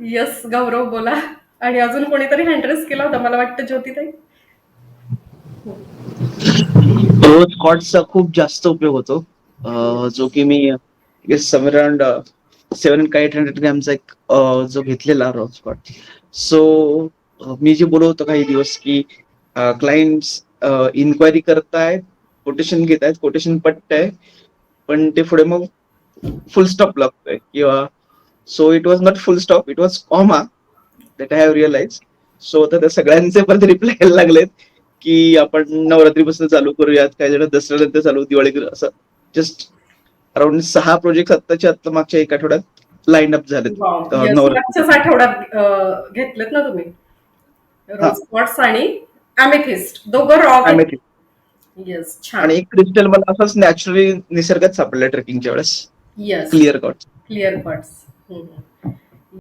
Yes गौरव बोला. आणि अजून कोणीतरी हँड्रेस केला होता? मला वाटतं ज्योतिताई. रोज कॉटचा खूप जास्त उपयोग होतो. जो की मी समर अराउंड सेव्हन का एट हंड्रेड ग्रॅमचा एक जो घेतलेला रोज कॉट सो मी जे बोलत होतो काही दिवस की क्लायंट्स इन्क्वायरी करतायत कोटेशन घेत आहेत कोटेशन पटतंय पण ते पुढे मग फुल स्टॉप लागतोय. किंवा so it was not full stop it was comma that I have realise so आता त्या सगळ्यांचे परत रिप्लाय यायला लागलेत की आपण नवरात्रीपासून चालू करूयात काही जण दसऱ्यानंतर चालू दिवाळी करू असं. जस्ट अराउंड सहा प्रोजेक्ट आत्ताच्या आत्ता मागच्या एक आठवड्यात लाईन अप मागच्याच आठवड्यात घेतलेत ना तुम्ही? क्वार्ट्स आणि अमेथिस्ट दोघं रॉ Amethyst. येस छान. आणि एक क्रिस्टल मला असंच नॅचरली निसर्गात सापडलं ट्रेकिंगच्या वेळेस. Clear cot clear 对对